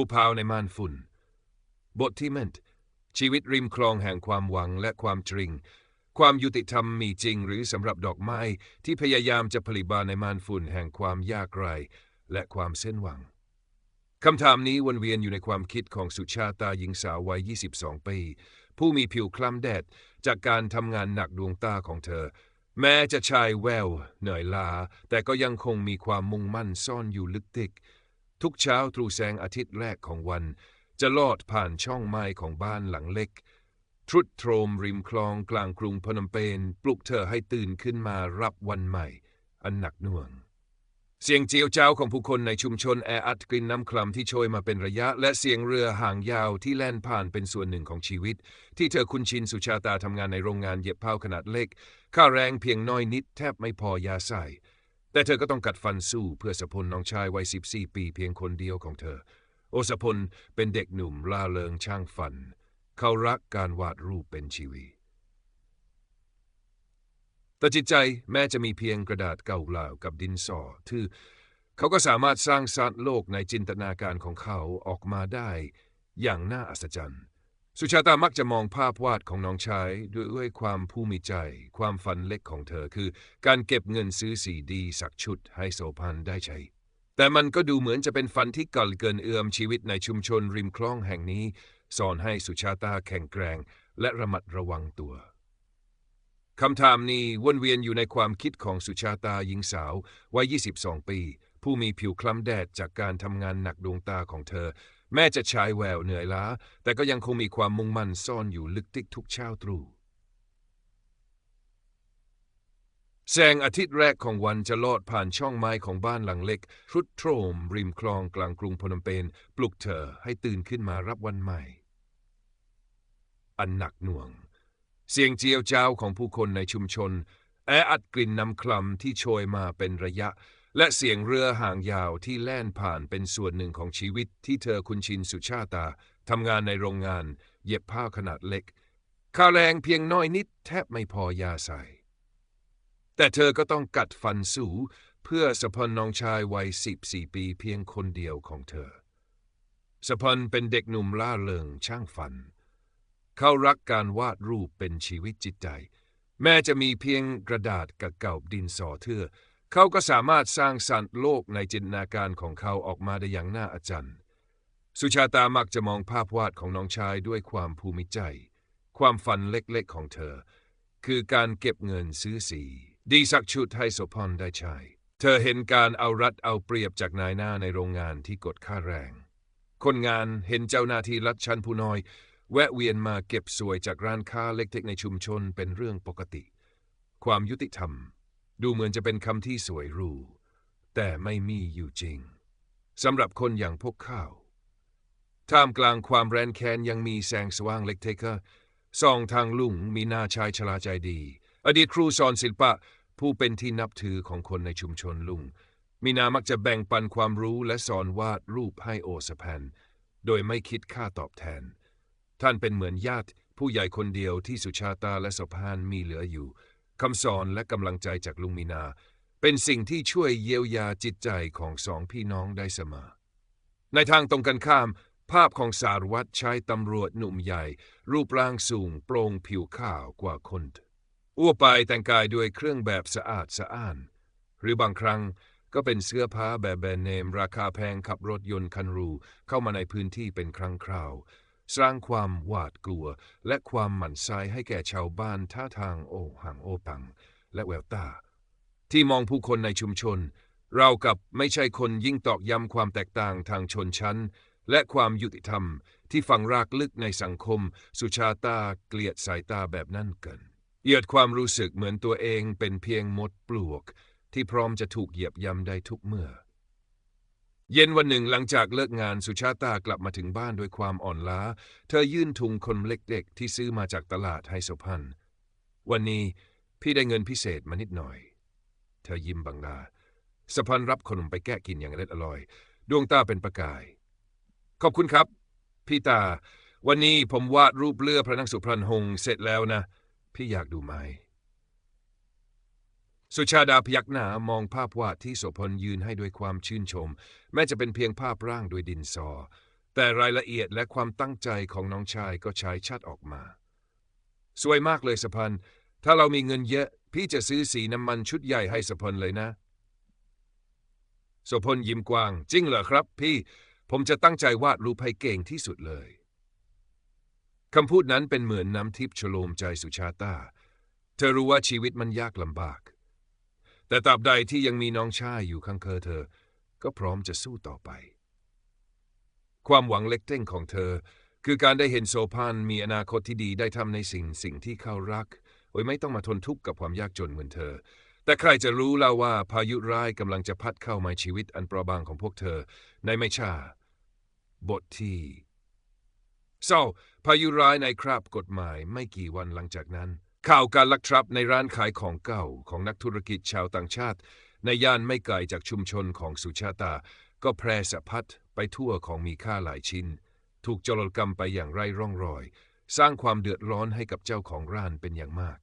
บุพาวในม่านฝุ่น บทที่เมนชีวิตริมคลองแห่งความหวังและความจริง ความยุติธรรมมีจริงหรือสำหรับดอกไม้ที่พยายามจะผลิบานในม่านฝุ่นแห่งความยากไร้และความเส้นหวังคำถามนี้วนเวียนอยู่ในความคิดของสุชาตาหญิงสาววัย 22 ปี ผู้มีผิวคล้ำแดดจากการทำงานหนักดวงตาของเธอ แม้จะชายแววเหนื่อยล้าแต่ก็ยังคงมีความมุ่งมั่นซ่อนอยู่ลึกติก ทุกเช้าตรู่แสงอาทิตย์แรกของวัน จะลอดผ่านช่องไม้ของบ้านหลังเล็ก ทรุดโทรมริมคลองกลางกรุงพนมเปญปลุกเธอให้ตื่นขึ้นมารับวันใหม่ อันหนักหน่วง เสียงเจียวจ้าวของผู้คนในชุมชนแออัดกลิ่นน้ำคลำที่โชยมาเป็นระยะ และเสียงเรือห่างยาวที่แล่นผ่านเป็นส่วนหนึ่งของชีวิต ที่เธอคุ้นชินสุชาตาทำงานในโรงงานเย็บผ้าขนาดเล็ก ค่าแรงเพียงน้อยนิดแทบไม่พอยาใส่ แต่เธอก็ต้องกัดฟันสู้เพื่อสพลน้องชายวัย14 ปีเพียงคนเดียวของเธอ โอสพลเป็นเด็กหนุ่มล่าเริงช่างฝัน เขารักการวาดรูปเป็นชีวิตแต่จิตใจแม้จะมีเพียงกระดาษเก่าเปล่ากับดินสอที่เขาก็สามารถสร้างสรรค์โลกในจินตนาการของเขาออกมาได้อย่างน่าอัศจรรย์ สุชาตามักจะมองภาพวาดของน้องชายด้วยความผู้มีใจ ความฝันเล็กของเธอคือ การเก็บเงินซื้อสีดีสักชุดให้โสพันได้ใช้ แต่มันก็ดูเหมือนจะเป็นฝันที่ก่ลเกินเอื้อมชีวิตในชุมชนริมคลองแห่งนี้ สอนให้สุชาตาแข็งแกร่งและระมัดระวังตัวคำถามนี้วนเวียนอยู่ในความคิดของสุชาตาหญิงสาววัย 22 ปี ผู้มีผิวคล้ำแดดจากการทำงานหนักดวงตาของเธอ แม้จะชายแววเหนื่อยล้า แต่ก็ยังคงมีความมุ่งมั่นซ่อนอยู่ลึกติกทุกเช้าตรู่แสงอาทิตย์แรกของวันจะลอดผ่านช่องไม้ของบ้านหลังเล็กรุดโทรม ริมคลองกลางกรุงพนมเปญปลุกเธอให้ตื่นขึ้นมารับวันใหม่ อันหนักหน่วง เสียงเจียวจ้าวของผู้คนในชุมชน แออัดกลิ่นน้ำคลำที่โชยมาเป็นระยะและเสียงเรือห่างยาวที่แล่นผ่านเป็นส่วนหนึ่งของชีวิตที่เธอคุ้นชินสุชาตาทำงานในโรงงาน เย็บผ้าขนาดเล็กค่าแรงเพียงน้อยนิดแทบไม่พอยาใส่ แต่เธอก็ต้องกัดฟันสู้เพื่อสะพนน้องชายวัยสิบสี่ปีเพียงคนเดียวของเธอสะพนเป็นเด็กหนุ่มล่าเริงช่างฝัน เขารักการวาดรูปเป็นชีวิตจิตใจ แม้จะมีเพียงกระดาษกับเก่าดินสอเทือ เขาก็สามารถสร้างสรรค์โลกในจินตนาการของเขาออกมาได้อย่างน่าอัศจรรย์ สุชาตามักจะมองภาพวาดของน้องชายด้วยความภูมิใจ ความฝันเล็กๆของเธอ คือการเก็บเงินซื้อสี ดีสักชุดให้โสพรได้ใช้เธอเห็นการเอารัดเอาเปรียบจากนายหน้าในโรงงานที่กดค่าแรง คนงานเห็นเจ้าหน้าที่รัฐชั้นผู้น้อย แวะเวียนมาเก็บสวยจากร้านค้าเล็กๆในชุมชนเป็นเรื่องปกติ ความยุติธรรม ดูเหมือนจะเป็นคำที่สวยหรู แต่ไม่มีอยู่จริงสำหรับคนอย่างพวกเขาท่ามกลางความแรนแค้นยังมีแสงสว่างเล็กเทกะสองทางลุงมีหน้าชายชราใจดี อดีตครูสอนศิลปะผู้เป็นที่นับถือของคนในชุมชนลุง มีนามักจะแบ่งปันความรู้และสอนวาดรูปให้โอสแพนโดยไม่คิดค่าตอบแทน ท่านเป็นเหมือนญาติผู้ใหญ่คนเดียวที่สุชาตาและสพานมีเหลืออยู่ คำสอนและกำลังใจจากลุงมีนา เป็นสิ่งที่ช่วยเยียวยาจิตใจของสองพี่น้องได้เสมอ ในทางตรงกันข้าม ภาพของสารวัตรชายตำรวจหนุ่มใหญ่ รูปร่างสูง โปร่งผิวขาวกว่าคนอ้วไปแต่งกายด้วยเครื่องแบบสะอาดสะอ้าน หรือบางครั้งก็เป็นเสื้อผ้าแบบแบรนด์เนม ราคาแพงขับรถยนต์คันรูเข้ามาในพื้นที่เป็นครั้งคราว สร้างความหวาดกลัว และความหมั่นไส้ให้แก่ชาวบ้านท่าทางโอห่างโอปัง และแววตา ที่มองผู้คนในชุมชน เรากับไม่ใช่คนยิ่งตอกย้ำความแตกต่างทางชนชั้น และความยุติธรรมที่ฝังรากลึกในสังคม สุชาตาเกลียดสายตาแบบนั้นเกินเหยียดความรู้สึกเหมือนตัวเองเป็นเพียงมดปลวก ที่พร้อมจะถูกเหยียบย่ำได้ทุกเมื่อ เย็นวันหนึ่งหลังจากเลิกงานสุชาตากลับมาถึงบ้านด้วยความอ่อนล้า เธอยื่นถุงคนเล็กๆที่ซื้อมาจากตลาดให้สุพันวันนี้พี่ได้เงินพิเศษมานิดหน่อย เธอยิ้มบังลาสุพันรับขนมไปแก้กินอย่างอร่อยอร่อย ดวงตาเป็นประกาย ขอบคุณครับ พี่ตา วันนี้ผมวาดรูปเลือพระนักสุพรรณหงษ์เสร็จแล้วนะ พี่อยากดูไหม สุชาดาพยักหน้ามองภาพวาดที่โสพลยืนให้ด้วยความชื่นชม แม้จะเป็นเพียงภาพร่างด้วยดินสอ แต่รายละเอียดและความตั้งใจของน้องชายก็ใช้ชัดออกมา สวยมากเลยสะพันถ้าเรามีเงินเยอะ พี่จะซื้อสีน้ำมันชุดใหญ่ให้สะพลเลยนะสะพลยิ้มกว้าง จริงเหรอครับ พี่ผมจะตั้งใจวาดรูปให้เก่งที่สุดเลยคำพูดนั้นเป็นเหมือนน้ำทิพย์ชโลมใจสุชาตา เธอรู้ว่าชีวิตมันยากลำบาก แต่ตราบใดที่ยังมีน้องชายอยู่ข้างเธอ ก็พร้อมจะสู้ต่อไป ความหวังเล็กเต้งของเธอ คือการได้เห็นโซพานมีอนาคตที่ดีได้ทำในสิ่งสิ่งที่เขารัก โดยไม่ต้องมาทนทุกข์กับความยากจนเหมือนเธอ แต่ใครจะรู้เล่าว่าพายุร้ายกำลังจะพัดเข้ามาชีวิตอันเปราะบางของพวกเธอ ในไม่ช้าบทที่เศร้าพายุร้ายในคราบกฎหมายไม่กี่วันหลังจากนั้น ข่าวการลักทรัพย์ในร้านขายของเก่าของนักธุรกิจชาวต่างชาติ ในย่านไม่ไกลจากชุมชนของสุชาตา ก็แพร่สะพัดไปทั่วของมีค่าหลายชิ้น ถูกจรกรรมไปอย่างไร้ร่องรอย สร้างความเดือดร้อนให้กับเจ้าของร้านเป็นอย่างมาก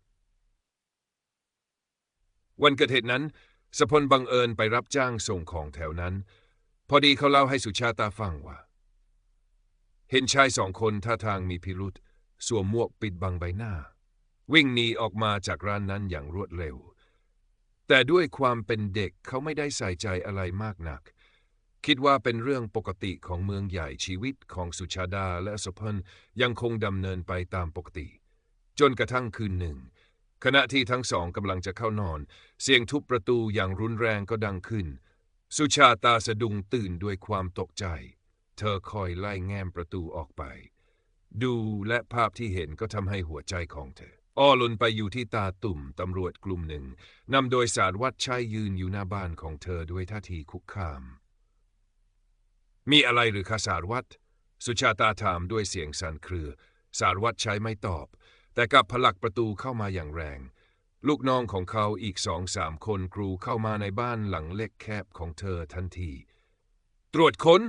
วันเกิดเหตุนั้น สพลบังเอิญไปรับจ้างส่งของแถวนั้น พอดีเขาเล่าให้สุชาตาฟังว่า เห็นชายสองคนท่าทางมีพิรุษสวมหมวกปิดบังใบหน้า วิ่งหนีออกมาจากร้านนั้นอย่างรวดเร็ว แต่ด้วยความเป็นเด็กเขาไม่ได้ใส่ใจอะไรมากนัก คิดว่าเป็นเรื่องปกติของเมืองใหญ่ชีวิตของสุชาดาและสพลยังคงดำเนินไปตามปกติ จนกระทั่งคืนหนึ่ง ขณะที่ทั้งสองกำลังจะเข้านอน เสียงทุบประตูอย่างรุนแรงก็ดังขึ้น สุชาตาสะดุ้งตื่นด้วยความตกใจ เธอคอยไล่แง้มประตูออกไป ดูและภาพที่เห็นก็ทำให้หัวใจของเธอ อ้อลนไปอยู่ที่ตาตุ่มตำรวจกลุ่มหนึ่งนำโดยสารวัตรชัยยืนอยู่หน้าบ้านของเธอด้วยท่าทีคุกคาม มีอะไรหรือคะสารวัตรสุชาตาถามด้วยเสียงสั่นเครือ สารวัตรชัยไม่ตอบ แต่กลับผลักประตูเข้ามาอย่างแรง ลูกน้องของเขาอีกสองสามคนกรูเข้ามาในบ้านหลังเล็กแคบของเธอทันที ตรวจค้น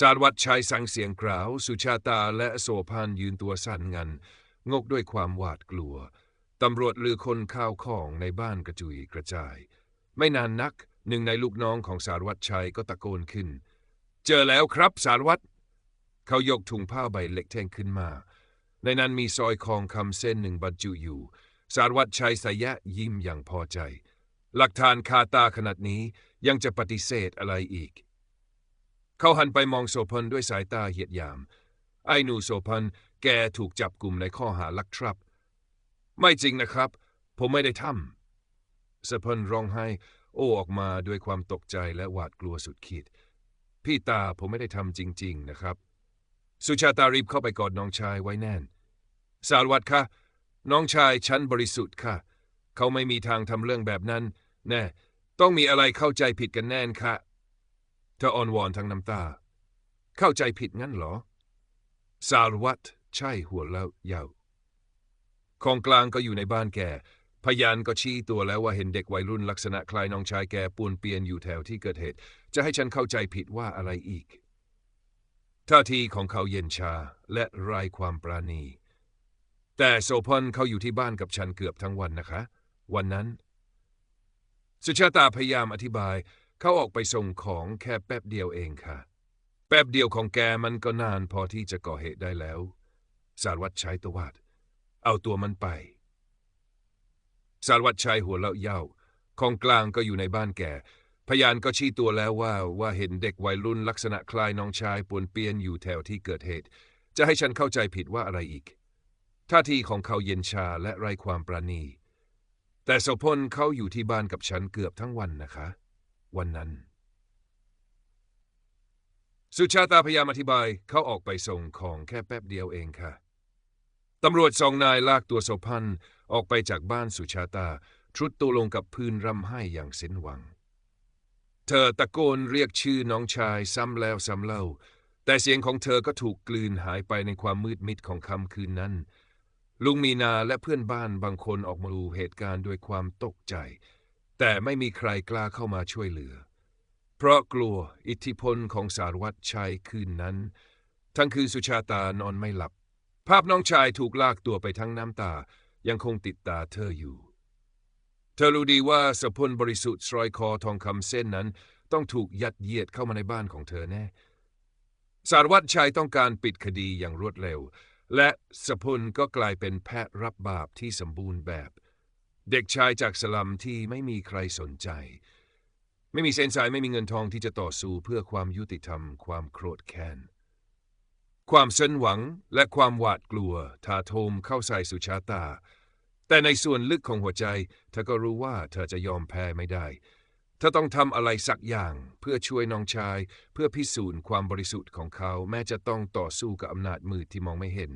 สารวัตรชัยสั่งเสียงกล่าว สุชาตาและโสพานยืนตัวสั่นงัน งกด้วยความหวาดกลัว ตำรวจลือคนข้าวของในบ้านกระจุยกระจาย ไม่นานนักหนึ่งในลูกน้องของสารวัตรชัยก็ตะโกนขึ้น เจอแล้วครับสารวัตรเขายกถุงผ้าใบเล็กแท่งขึ้นมา ในนั้นมีซอยคองคำเส้นหนึ่งบรรจุอยู่ สารวัตรชัยสยะยิ้มอย่างพอใจ หลักฐานคาตาขนาดนี้ยังจะปฏิเสธอะไรอีก เขาหันไปมองโสพลด้วยสายตาเหยียดยาม ไอ้หนูโสพล แกถูกจับกลุ่มในข้อหาลักทรัพย์ ไม่จริงนะครับ ผมไม่ได้ทำสพลร้องไห้ โอ้ออกมาด้วยความตกใจและหวาดกลัวสุดขีด พี่ตาผมไม่ได้ทำจริง ๆ นะครับ สุชาตารีบเข้าไปกอดน้องชายไว้แน่น สารวัตรคะน้องชายฉันบริสุทธิ์ค่ะ เขาไม่มีทางทำเรื่องแบบนั้น แน่ ต้องมีอะไรเข้าใจผิดกันแน่นค่ะเธออ่อนวอนทั้งน้ำตา เข้าใจผิดงั้นเหรอ สารวัตร ใช่หัวแล้วยาวของกลางก็อยู่ในบ้านแก พยานก็ชี้ตัวแล้วว่าเห็นเด็กวัยรุ่นลักษณะคล้ายน้องชายแกปวนเปียนอยู่แถวที่เกิดเหตุ จะให้ฉันเข้าใจผิดว่าอะไรอีก ท่าทีของเขาเย็นชาและไร้ความปราณี แต่โซพอนเขาอยู่ที่บ้านกับฉันเกือบทั้งวันนะคะ วันนั้น สุชาตาพยายามอธิบาย เขาออกไปส่งของแค่แป๊บเดียวเองค่ะ แป๊บเดียวของแกมันก็นานพอที่จะก่อเหตุได้แล้ว สารวัตรใช้ตวาด เอาตัวมันไป สารวัตรชายหัวเราะเย้าของกลางก็อยู่ในบ้านแก่ พยานก็ชี้ตัวแล้วว่าว่าเห็นเด็กวัยรุ่นลักษณะคล้ายน้องชายปวนเปียนอยู่แถวที่เกิดเหตุ จะให้ฉันเข้าใจผิดว่าอะไรอีก ท่าทีของเขาเย็นชาและไร้ความประณี แต่โสพลเขาอยู่ที่บ้านกับฉันเกือบทั้งวันนะคะ วันนั้นสุชาตาพยายามอธิบายเขาออกไปส่งของแค่แป๊บเดียวเองค่ะ ตำรวจสองนายลากตัวโสพันธ์ออกไปจากบ้านสุชาตาทรุดตัวลงกับพื้นร่ำไห้อย่างสิ้นหวัง เธอตะโกนเรียกชื่อน้องชายซ้ำแล้วซ้ำเล่า แต่เสียงของเธอก็ถูกกลืนหายไปในความมืดมิดของค่ำคืนนั้น ลุงมีนาและเพื่อนบ้านบางคนออกมาดูเหตุการณ์ด้วยความตกใจ แต่ไม่มีใครกล้าเข้ามาช่วยเหลือ เพราะกลัวอิทธิพลของสารวัตรชัยคืนนั้น ทั้งคืนสุชาตานอนไม่หลับ ภาพน้องชายถูกลากตัวไปทั้งน้ำตา ยังคงติดตาเธออยู่ เธอรู้ดีว่าสพลบริสุทธิ์สร้อยคอทองคำเส้นนั้น ต้องถูกยัดเยียดเข้ามาในบ้านของเธอแน่ สารวัตรชัยต้องการปิดคดีอย่างรวดเร็ว และสพลก็กลายเป็นแพะรับบาปที่สมบูรณ์แบบ เด็กชายจากสลัมที่ไม่มีใครสนใจ ไม่มีเส้นสายไม่มีเงินทองที่จะต่อสู้เพื่อความยุติธรรม ความโกรธแค้น ความเส้นหวังและความหวาดกลัวถาโถมเข้าใส่สุชาตา แต่ในส่วนลึกของหัวใจ เธอก็รู้ว่าเธอจะยอมแพ้ไม่ได้ เธอต้องทำอะไรสักอย่างเพื่อช่วยน้องชาย เพื่อพิสูจน์ความบริสุทธิ์ของเขา แม้จะต้องต่อสู้กับอำนาจมืดที่มองไม่เห็น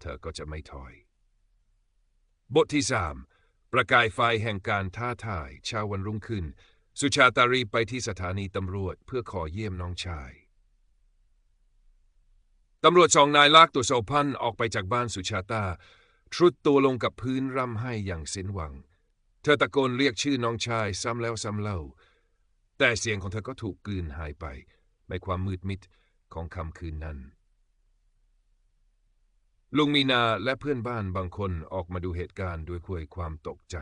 เธอก็จะไม่ถอย บทที่สามประกายไฟแห่งการท้าทายเช้าวันรุ่งขึ้น สุชาตารีไปที่สถานีตำรวจเพื่อขอเยี่ยมน้องชาย ตำรวจสองนายลากตัวโซพันออกไปจากบ้านสุชาตาทรุดตัวลงกับพื้นร่ำไห้อย่างสิ้นหวัง เธอตะโกนเรียกชื่อน้องชายซ้ำแล้วซ้ำเล่า แต่เสียงของเธอก็ถูกกลืนหายไป ในความมืดมิดของคำคืนนั้น ลุงมีนาและเพื่อนบ้านบางคนออกมาดูเหตุการณ์ด้วยคุยความตกใจ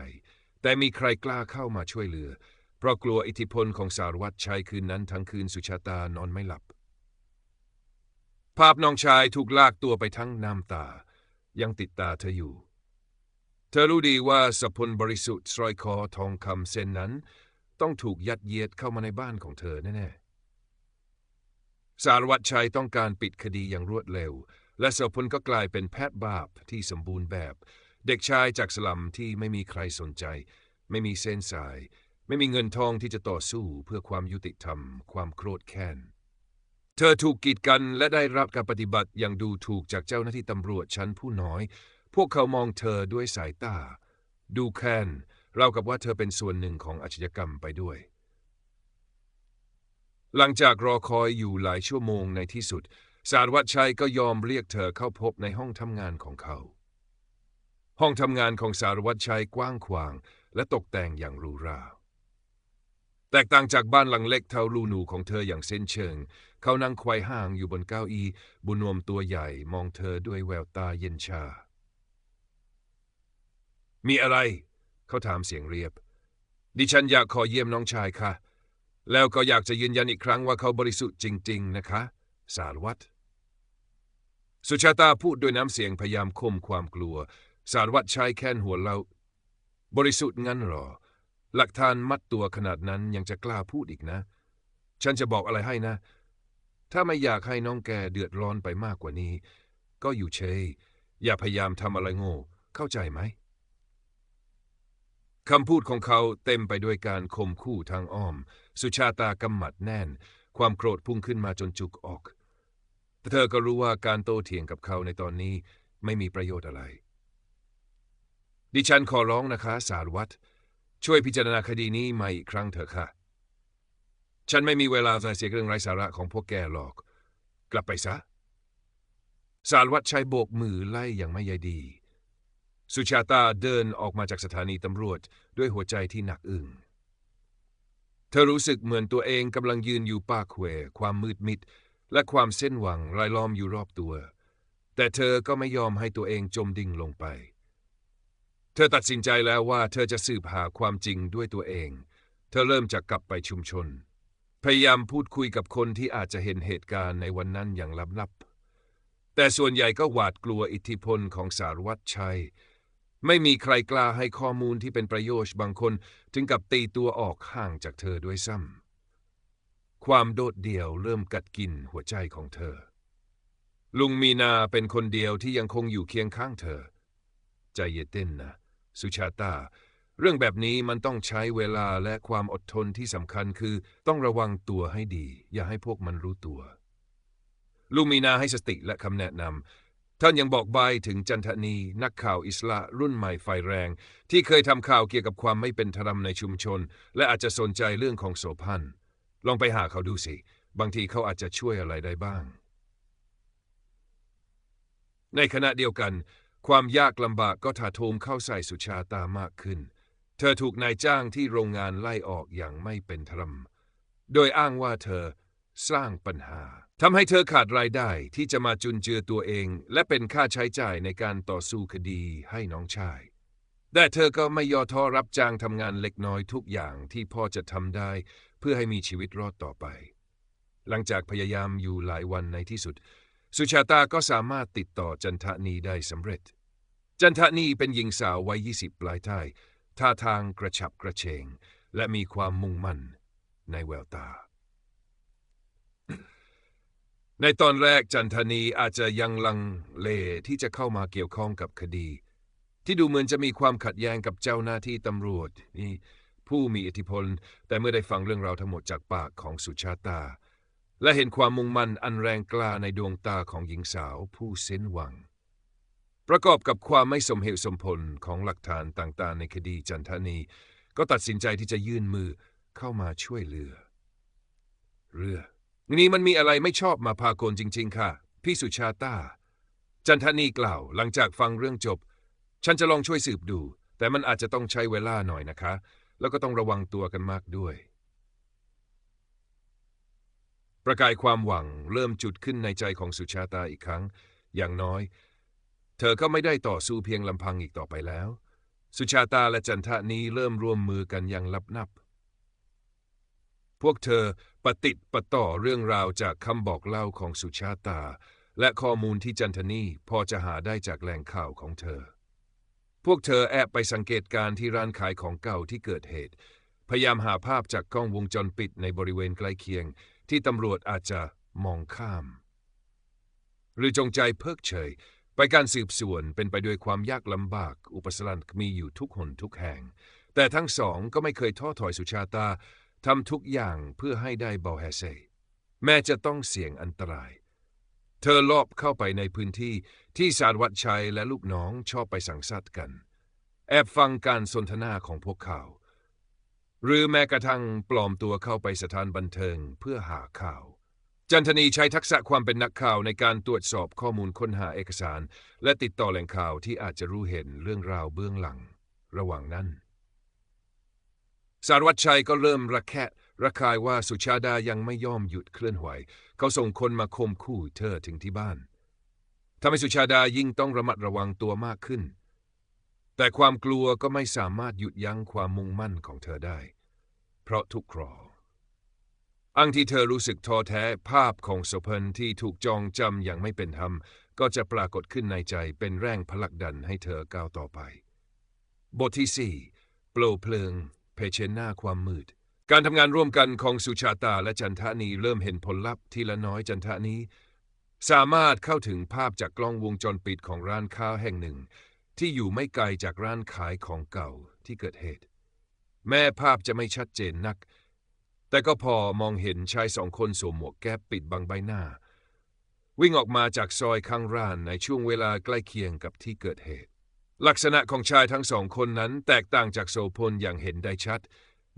แต่มีใครกล้าเข้ามาช่วยเหลือ เพราะกลัวอิทธิพลของสารวัตรชัยคืนนั้นทั้งคืนสุชาตานอนไม่หลับ ภาพน้องชายถูกลากตัวไปทั้งน้ำตา ยังติดตาเธออยู่ เธอรู้ดีว่าสพลบริสุทธิ์สร้อยคอทองคำเส้นนั้น ต้องถูกยัดเยียดเข้ามาในบ้านของเธอแน่ๆสารวัตรชัยต้องการปิดคดีอย่างรวดเร็ว และสพลก็กลายเป็นแพทย์บาปที่สมบูรณ์แบบ เด็กชายจากสลัมที่ไม่มีใครสนใจ ไม่มีเส้นสาย ไม่มีเงินทองที่จะต่อสู้เพื่อความยุติธรรม ความโกรธแค้น เธอถูกกีดกันและได้รับการปฏิบัติอย่างดูถูกจากเจ้าหน้าที่ตำรวจชั้นผู้น้อย พวกเขามองเธอด้วยสายตา ดูแค้นเรากับว่าเธอเป็นส่วนหนึ่งของอาชญากรรมไปด้วย หลังจากรอคอยอยู่หลายชั่วโมงในที่สุด สารวัตรชัยก็ยอมเรียกเธอเข้าพบในห้องทำงานของเขา ห้องทำงานของสารวัตรชัยกว้างขวาง และตกแต่งอย่างหรูหราแตกต่างจากบ้านหลังเล็กเท่าลูหนูของเธออย่างเส้นเชิง เขานั่งควายห่างอยู่บนเก้าอี้บุญนวมตัวใหญ่มองเธอด้วยแววตาเย็นชา มีอะไร เขาถามเสียงเรียบ ดิฉันอยากขอเยี่ยมน้องชายค่ะ แล้วก็อยากจะยืนยันอีกครั้งว่าเขาบริสุทธิ์จริง ๆ นะคะ สารวัตรสุชาตาพูดด้วยน้ำเสียงพยายามข่มความกลัว สารวัตรใช้แค้นหัวเรา บริสุทธิ์งั้นหรอ หลักฐานมัดตัวขนาดนั้นยังจะกล้าพูดอีกนะ ฉันจะบอกอะไรให้นะ ถ้าไม่อยากให้น้องแกเดือดร้อนไปมากกว่านี้ ก็อยู่เฉยอย่าพยายามทำอะไรโง่ เข้าใจไหมคำพูดของเขาเต็มไปด้วยการข่มขู่ทางอ้อม สุชาตากำหมัดแน่น ความโกรธพุ่งขึ้นมาจนจุกออกแต่เธอก็รู้ว่าการโต้เถียงกับเขาในตอนนี้ไม่มีประโยชน์อะไร ดิฉันขอร้องนะคะ สารวัตรช่วยพิจารณาคดีนี้ใหม่อีกครั้งเถอะค่ะ ฉันไม่มีเวลาใส่เสียเรื่องไร้สาระของพวกแกหรอก กลับไปซะ สารวัตรใช้โบกมือไล่อย่างไม่ใยดี สุชาตาเดินออกมาจากสถานีตำรวจด้วยหัวใจที่หนักอึ้งเธอรู้สึกเหมือนตัวเองกำลังยืนอยู่ปากเขวความมืดมิด และความเส้นหวังรายล้อมอยู่รอบตัว แต่เธอก็ไม่ยอมให้ตัวเองจมดิ่งลงไป เธอตัดสินใจแล้วว่าเธอจะสืบหาความจริงด้วยตัวเอง เธอเริ่มจากกลับไปชุมชน พยายามพูดคุยกับคนที่อาจจะเห็นเหตุการณ์ในวันนั้นอย่างลับๆ แต่ส่วนใหญ่ก็หวาดกลัวอิทธิพลของสารวัตรชัย ไม่มีใครกล้าให้ข้อมูลที่เป็นประโยชน์บางคนถึงกับตีตัวออกห่างจากเธอด้วยซ้ำ ความโดดเดี่ยวเริ่มกัดกินหัวใจของเธอ ลุงมีนาเป็นคนเดียวที่ยังคงอยู่เคียงข้างเธอ ใจเย็นนนะ สุชาตา เรื่องแบบนี้มันต้องใช้เวลาและความอดทนที่สำคัญคือ ต้องระวังตัวให้ดี อย่าให้พวกมันรู้ตัวลุงมีนาให้สติและคำแนะนำท่านยังบอกใบถึงจันทนี นักข่าวอิสระรุ่นใหม่ไฟแรง ที่เคยทำข่าวเกี่ยวกับความไม่เป็นธรรมในชุมชน และอาจจะสนใจเรื่องของโสพันลองไปหาเขาดูสิ บางทีเขาอาจจะช่วยอะไรได้บ้าง ในขณะเดียวกัน ความยากลำบากก็ถาโถมเข้าใส่สุชาตามากขึ้น เธอถูกนายจ้างที่โรงงานไล่ออกอย่างไม่เป็นธรรม โดยอ้างว่าเธอสร้างปัญหาทำให้เธอขาดรายได้ที่จะมาจุนเจือตัวเอง และเป็นค่าใช้จ่ายในการต่อสู้คดีให้น้องชาย แต่เธอก็ไม่ย่อท้อรับจ้างทำงานเล็กน้อยทุกอย่างที่พ่อจะทำได้ เพื่อให้มีชีวิตรอดต่อไป หลังจากพยายามอยู่หลายวันในที่สุด สุชาตาก็สามารถติดต่อจันทานีได้สำเร็จ จันทานีเป็นหญิงสาววัย20ปลายท้าย ท่าทางกระฉับกระเฉง และมีความมุ่งมั่นในแววตา ในตอนแรกจันทนีอาจจะยังลังเลที่จะเข้ามาเกี่ยวข้องกับคดี ที่ดูเหมือนจะมีความขัดแย้งกับเจ้าหน้าที่ตำรวจนี่ผู้มีอิทธิพล แต่เมื่อได้ฟังเรื่องราวทั้งหมดจากปากของสุชาตา และเห็นความมุ่งมั่นอันแรงกล้าในดวงตาของหญิงสาวผู้เส้นหวัง ประกอบกับความไม่สมเหตุสมผลของหลักฐานต่างๆ ในคดีจันทานี ก็ตัดสินใจที่จะยื่นมือเข้ามาช่วยเหลือ เรือนี่มันมีอะไรไม่ชอบมาพากลจริง ๆ ค่ะ พี่สุชาตาจันทานีกล่าวหลังจากฟังเรื่องจบ ฉันจะลองช่วยสืบดู แต่มันอาจจะต้องใช้เวลาหน่อยนะคะ แล้วก็ต้องระวังตัวกันมากด้วย ประกายความหวังเริ่มจุดขึ้นในใจของสุชาตาอีกครั้ง อย่างน้อย เธอก็ไม่ได้ต่อสู้เพียงลำพังอีกต่อไปแล้ว สุชาตาและจันทานีเริ่มร่วมมือกันอย่างลับนับ พวกเธอปะติปะต่อเรื่องราวจากคำบอกเล่าของสุชาตา และข้อมูลที่จันทนีพอจะหาได้จากแหล่งข่าวของเธอ พวกเธอแอบไปสังเกตการณ์ที่ร้านขายของเก่าที่เกิดเหตุ พยายามหาภาพจากกล้องวงจรปิดในบริเวณใกล้เคียง ที่ตำรวจอาจจะมองข้าม หรือจงใจเพิกเฉย ไปการสืบสวนเป็นไปด้วยความยากลำบาก อุปสรรคมีอยู่ทุกหนทุกแห่ง แต่ทั้งสองก็ไม่เคยท้อถอยสุชาตาทำทุกอย่างเพื่อให้ได้เบาแฮเซแม้จะต้องเสี่ยงอันตราย เธอลอบเข้าไปในพื้นที่ที่สารวัตรชัยและลูกน้องชอบไปสังสรรค์กัน แอบฟังการสนทนาของพวกเขา หรือแม้กระทั่งปลอมตัวเข้าไปสถานบันเทิงเพื่อหาข่าว จันทนีใช้ทักษะความเป็นนักข่าวในการตรวจสอบข้อมูลค้นหาเอกสาร และติดต่อแหล่งข่าวที่อาจจะรู้เห็นเรื่องราวเบื้องหลัง ระหว่างนั้น สารวัตรชัยก็เริ่มระแคะระคายว่าสุชาดายังไม่ยอมหยุดเคลื่อนไหว เขาส่งคนมาข่มขู่เธอถึงที่บ้านทำให้สุชาดายิ่งต้องระมัดระวังตัวมากขึ้น แต่ความกลัวก็ไม่สามารถหยุดยั้งความมุ่งมั่นของเธอได้ เพราะทุกครอ อังที่เธอรู้สึกท้อแท้ภาพของโสเพนที่ถูกจองจำอย่างไม่เป็นธรรม ก็จะปรากฏขึ้นในใจเป็นแรงผลักดันให้เธอก้าวต่อไป บทที่สี่โปรเพลิงเพเชนหน้าความมืด การทำงานร่วมกันของสุชาตาและจันทานีเริ่มเห็นผลลัพธ์ทีละน้อยจันทานีสามารถเข้าถึงภาพจากกล้องวงจรปิดของร้านค้าแห่งหนึ่ง ที่อยู่ไม่ไกลจากร้านขายของเก่าที่เกิดเหตุ แม้ภาพจะไม่ชัดเจนนัก แต่ก็พอมองเห็นชายสองคนสวมหมวกแก๊ปปิดบังใบหน้า วิ่งออกมาจากซอยข้างร้านในช่วงเวลาใกล้เคียงกับที่เกิดเหตุ ลักษณะของชายทั้งสองคนนั้นแตกต่างจากโสพลอย่างเห็นได้ชัด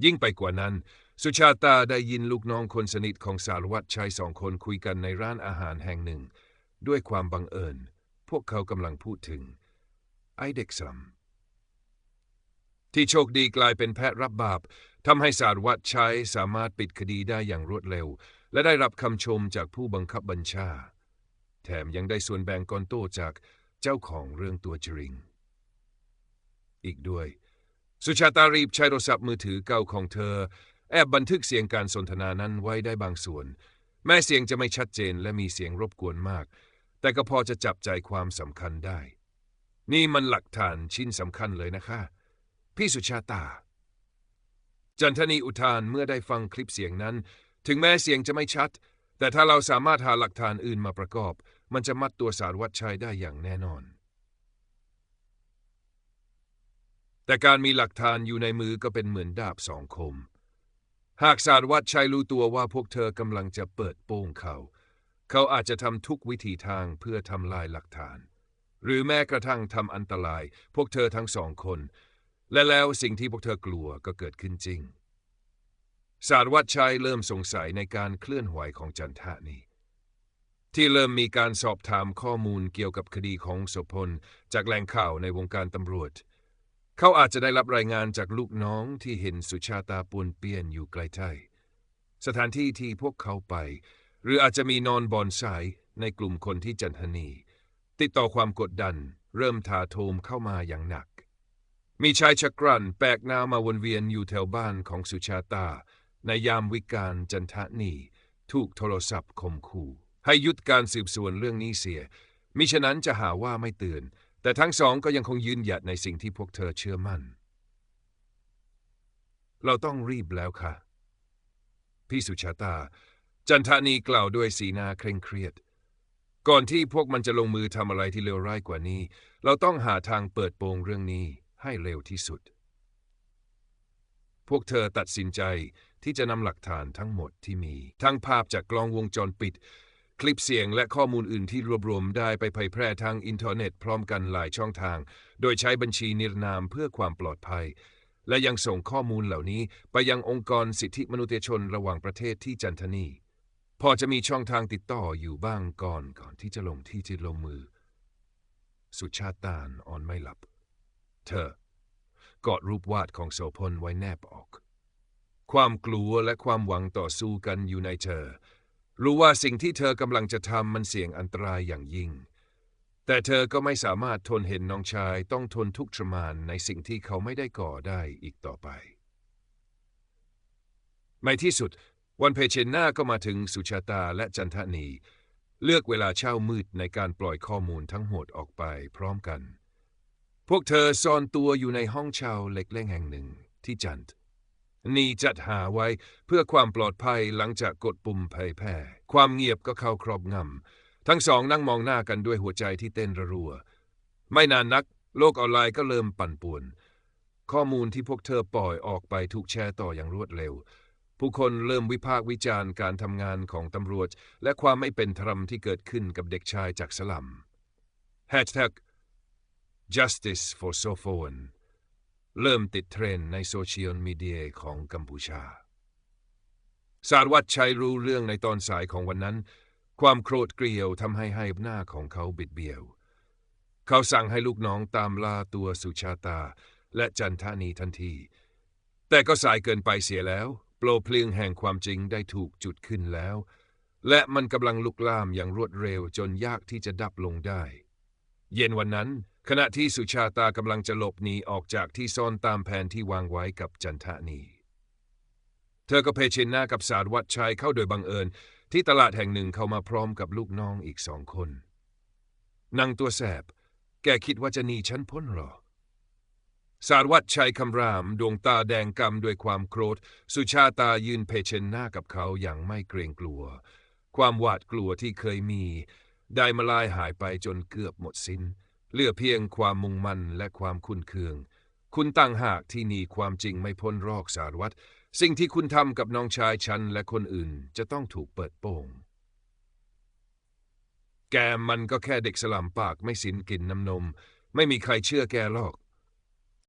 ยิ่งไปกว่านั้น สุชาตาได้ยินลูกน้องคนสนิทของสารวัตรชายสองคนคุยกันในร้านอาหารแห่งหนึ่ง ด้วยความบังเอิญ พวกเขากำลังพูดถึง ไอเด็กซัมที่โชคดีกลายเป็นแพะรับบาป ทำให้สารวัตรชัยสามารถปิดคดีได้อย่างรวดเร็ว และได้รับคำชมจากผู้บังคับบัญชา แถมยังได้ส่วนแบ่งก้อนโตจากเจ้าของเรื่องตัวจริง อีกด้วย สุชาตารีบใช้โทรศัพท์มือถือเก่าของเธอ แอบบันทึกเสียงการสนทนานั้นไว้ได้บางส่วน แม้เสียงจะไม่ชัดเจนและมีเสียงรบกวนมาก แต่ก็พอจะจับใจความสำคัญได้ นี่มันหลักฐานชิ้นสำคัญเลยนะคะ พี่สุชาตา จันทนีอุทานเมื่อได้ฟังคลิปเสียงนั้น ถึงแม้เสียงจะไม่ชัด แต่ถ้าเราสามารถหาหลักฐานอื่นมาประกอบ มันจะมัดตัวสารวัตรชัยได้อย่างแน่นอน แต่การมีหลักฐานอยู่ในมือก็เป็นเหมือนดาบสองคม หากสารวัตรชัยรู้ตัวว่าพวกเธอกำลังจะเปิดโป้งเขา เขาอาจจะทำทุกวิธีทางเพื่อทำลายหลักฐาน หรือแม้กระทั่งทำอันตราย พวกเธอทั้งสองคน และแล้วสิ่งที่พวกเธอกลัวก็เกิดขึ้นจริงสารวัตรชัยเริ่มสงสัยในการเคลื่อนไหวของจันทะนีที่เริ่มมีการสอบถามข้อมูลเกี่ยวกับคดีของโสพลจากแหล่งข่าวในวงการตำรวจ เขาอาจจะได้รับรายงานจากลูกน้องที่เห็นสุชาตาปวนเปี้ยนอยู่ใกล้ๆสถานที่ที่พวกเขาไป หรืออาจจะมีนอนบอนสายในกลุ่มคนที่จันทนี ติดต่อความกดดัน เริ่มถาโถมเข้ามาอย่างหนัก มีชายชะกรันแปลกหน้ามาวนเวียนอยู่แถวบ้านของสุชาตา ในยามวิกาลจันทนีถูกโทรศัพท์ข่มขู่ให้หยุดการสืบสวนเรื่องนี้เสีย มิฉะนั้นจะหาว่าไม่เตือน แต่ทั้งสองก็ยังคงยืนหยัดในสิ่งที่พวกเธอเชื่อมั่น เราต้องรีบแล้วค่ะ พี่สุชาตา จันทานีกล่าวด้วยสีหน้าเคร่งเครียด ก่อนที่พวกมันจะลงมือทำอะไรที่เลวร้ายกว่านี้ เราต้องหาทางเปิดโปงเรื่องนี้ ให้เร็วที่สุด พวกเธอตัดสินใจที่จะนำหลักฐานทั้งหมดที่มี ทั้งภาพจากกล้องวงจรปิด คลิปเสียงและข้อมูลอื่นที่รวบรวมได้ไปเผยแพร่ทางอินเทอร์เน็ตพร้อมกันหลายช่องทาง โดยใช้บัญชีนิรนามเพื่อความปลอดภัย และยังส่งข้อมูลเหล่านี้ไปยังองค์กรสิทธิมนุษยชนระหว่างประเทศที่จันทนีพอจะมีช่องทางติดต่ออยู่บ้างก่อนก่อนที่จะลงที่จะลงมือ สุชาตานอ่อนไม่หลับ เธอ กอดรูปวาดของโสพลไว้แนบออก ความกลัวและความหวังต่อสู้กันอยู่ในเธอ รู้ว่าสิ่งที่เธอกำลังจะทำมันเสี่ยงอันตรายอย่างยิ่ง แต่เธอก็ไม่สามารถทนเห็นน้องชายต้องทนทุกข์ทรมานในสิ่งที่เขาไม่ได้ก่อได้อีกต่อไปในที่สุด วันเพเชนหน้าก็มาถึงสุชาตาและจันทนี เลือกเวลาเช่ามืดในการปล่อยข้อมูลทั้งหมดออกไปพร้อมกัน พวกเธอซ่อนตัวอยู่ในห้องเช่าเล็กๆแห่งหนึ่งที่จันทนี่จัดหาไว้เพื่อความปลอดภัยหลังจากกดปุ่มเผยแพร่ความเงียบก็เข้าครอบงำ ทั้งสองนั่งมองหน้ากันด้วยหัวใจที่เต้นระรัว ไม่นานนัก โลกออนไลน์ก็เริ่มปั่นป่วน ข้อมูลที่พวกเธอปล่อยออกไปถูกแชร์ต่ออย่างรวดเร็ว ผู้คนเริ่มวิพากษ์วิจารณ์การทำงานของตำรวจ และความไม่เป็นธรรมที่เกิดขึ้นกับเด็กชายจากสลัม Hashtag Justice for s o p Justice for Sophon เริ่มติดเทรนด์ในโซเชียลมีเดียของกัมพูชา สารวัตรชัยรู้เรื่องในตอนสายของวันนั้น ความโกรธเกลียวทำให้ให้หน้าของเขาบิดเบี้ยว เขาสั่งให้ลูกน้องตามล่าตัวสุชาตาและจันทานีทันที แต่ก็สายเกินไปเสียแล้วโปรเพลิงแห่งความจริงได้ถูกจุดขึ้นแล้ว และมันกำลังลุกลามอย่างรวดเร็วจนยากที่จะดับลงได้ เย็นวันนั้น ขณะที่สุชาตากำลังจะหลบหนีออกจากที่ซ่อนตามแผนที่วางไว้กับจันทานี เธอก็เพชินหน้ากับสารวัตรชัยเข้าโดยบังเอิญ ที่ตลาดแห่งหนึ่งเข้ามาพร้อมกับลูกน้องอีกสองคนนางตัวแสบ แกคิดว่าจะหนีฉันพ้นหรอ สารวัตรชัยคำราม ดวงตาแดงกำด้วยความโกรธ สุชาตายืนเพชินหน้ากับเขาอย่างไม่เกรงกลัว ความหวาดกลัวที่เคยมี ได้มาลายหายไปจนเกือบหมดสิน้น เหลือเพียงความมุ่งมั่นและความคุ้นเคือง คุณตั้งหากที่หนีความจริงไม่พ้นรอกสารวัตรสิ่งที่คุณทำกับน้องชายฉันและคนอื่นจะต้องถูกเปิดโปงแกมันก็แค่เด็กสลัมปากไม่สินกินน้ำนม ไม่มีใครเชื่อแกหรอก